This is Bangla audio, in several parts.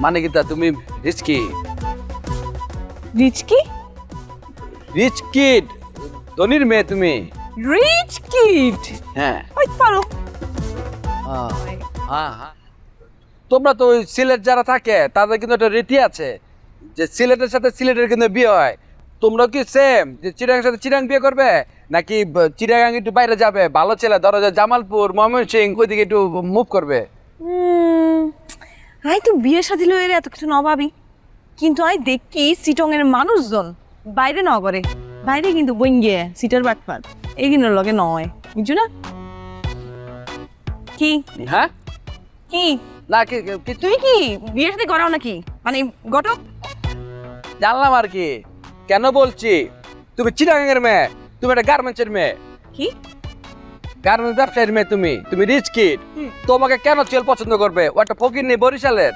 মানে কি তা তুমি রিচ কি রিচ কিড ধনির মেয়ে তুমি। রিচ কিড হ্যাঁ। ওই পারো। হ্যাঁ, হ্যাঁ, হ্যাঁ। তোমরা তো ওই সিলেট যারা থাকে তাদের কিন্তু একটা রীতি আছে যে সিলেটের সাথে সিলেটের কিন্তু বিয়ে হয়। তোমরা কি সেম যে চিরাঙ্গের সাথে চিরাং বিয়ে করবে? নাকি ব- চিরাং একটু বাইরে যাবে? ভালো ছেলে ধরো যে জামালপুর ময়মনসিং ওইদিকে একটু মুভ করবে? আই তো বিয়ে শাদি লইরে এত কিছু নভাবি কিন্তু আই দেখি সিটংয়ের মানুষজন বাইরে নগরে বাইরে কিন্তু বইঙ্গে সিটার বাটপার। এগিনোর লগে নয়। বুঝছ না? কি? হ্যাঁ? কি? না কি তুই কি? বিয়ে শাদি করাও নাকি? মানে ঘটক? জানলাম আর কি। কেন বলছি? তুমি চিরাঙ্গের মেয়ে তুমি একটা গার্মেন্টসের মেয়ে। কি? গার্মেন্টস ব্যবসায়ীর মেয়ে তুমি তুমি রিচ কিড তোমাকে কেন চেল পছন্দ করবে? ও একটা ফকির নেই বরিশালের।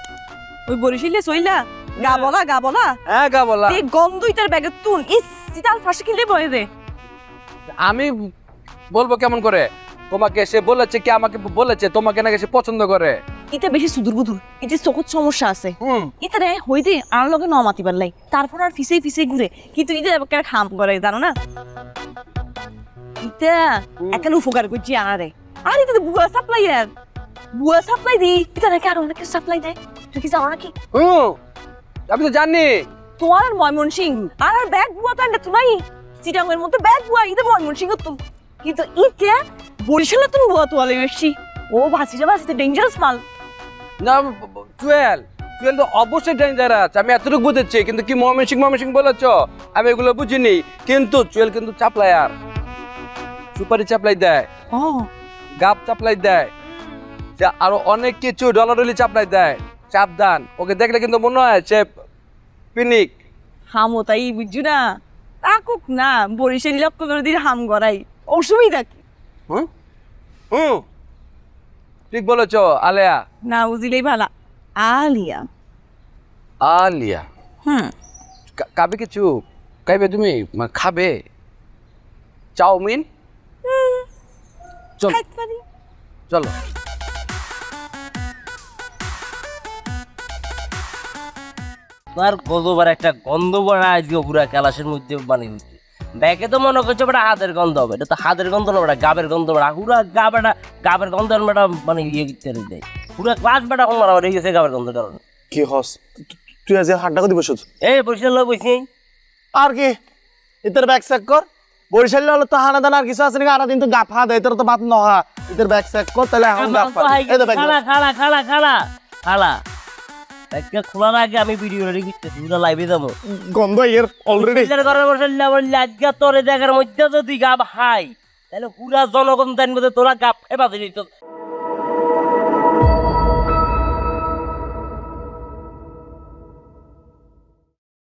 ওই বরিশালে সইলা? গা বলা গা বলা? হ্যাঁ গা বলা। তে গন্ধই তার ব্যাগে তুন। ইস সিটাল ফাঁসে কিনলে বয়ে দে। আমি বলব কেমন করে? তোমাকে সে বলেছে কি আমাকে বলেছে তোমাকে নাকি সে পছন্দ করে। ইতে বেশি সুদূর বুদুর ইতে চোখত সমস্যা আছে। হুম। ইতে রে হইতে আর লগে ন মাতিবার লাই তারপর আর ফিসে ফিসে ঘুরে। কিন্তু এবার খাম করে জানো না? ইতে একাল উপকার করছি আরে আর তো বুয়া সাপ্লাই আর বুয়া সাপ্লাই দি ইতে নাকি আর অনেক সাপ্লাই দেয় তুই কি জানো নাকি হুম আমি তো জানি তোমার আর ময়মন সিং আর আর ব্যাগ বুয়া তো নাই চিটাঙ্গের মধ্যে ব্যাগ বুয়া ইতে ময়মন সিং তো কিন্তু ইতে বরিশালে তুমি বুয়া তো আলে এসছি ও ভাসিটা ভাসিতে ডেঞ্জারাস মাল না টুয়েল টুয়েল তো অবশ্যই ডেঞ্জারাস আমি এতটুকু বুঝেছি কিন্তু কি ময়মন সিং ময়মন সিং বলেছ আমি এগুলো বুঝিনি কিন্তু টুয়েল কিন্তু চাপলায়ার সুপারি চাপলাই দেয়। ও। গাপ চাপলাই দেয়। যে আরও অনেক কিছু ডলারলি চাপলাই দেয়। সাবধান ওকে দেখলে কিন্তু মনে হয় সে পিনিক। হামো তাই বুঝছ না? তাকুক না বরিশাল লক্ষ করে দিন হাম গড়াই। অসুবিধা কি? হুম হুম ঠিক বলেছ আলেয়া। না বুঝিলেই ভালা। আলিয়া। আলিয়া। হুম। কা- খাবে কিছু? খাইবে তুমি? খাবে। চাউমিন? চল। চলো। তার কতবার একটা গন্ধ বাড়া আজকে পুরা ক্যালাসের মধ্যে বানিয়ে দিচ্ছে। দেখে তো মনে করছে বেটা হাতের গন্ধ হবে এটা তো হাতের গন্ধ না বেটা গাবের গন্ধ বেটা পুরা গা বেটা গাবের গন্ধ বেটা মানে ইয়ে করে দেয় পুরা ক্লাস বেটা হোমার হয়ে গেছে গাবের গন্ধ কারণে কি হস? তুই আজ হাড্ডা কদি বসছ? এই পরিষ্কার লোক বসি। আর কি? ইতর ব্যাগ চেক কর। বরিশাল হলো তো হানা দানা আর কিছু আছে নাকি? আর দিন তো গা ফা দেয় তোর তো বাত নহা। ইতর ব্যাগ কর তাহলে এখন গা ফা এই তো ব্যাগ খালা খালা খালা খালা খালা। খোলার আগে আমি ভিডিও রেডি পুরো লাইভে যাব। গন্ধ এর অলরেডি বিচার করার বসে বললে আজকে তোর এই জায়গার মধ্যে যদি গাপ হাই তাহলে পুরা জনগণ জানবে যে তোরা গাপ ফেবা দিলি তো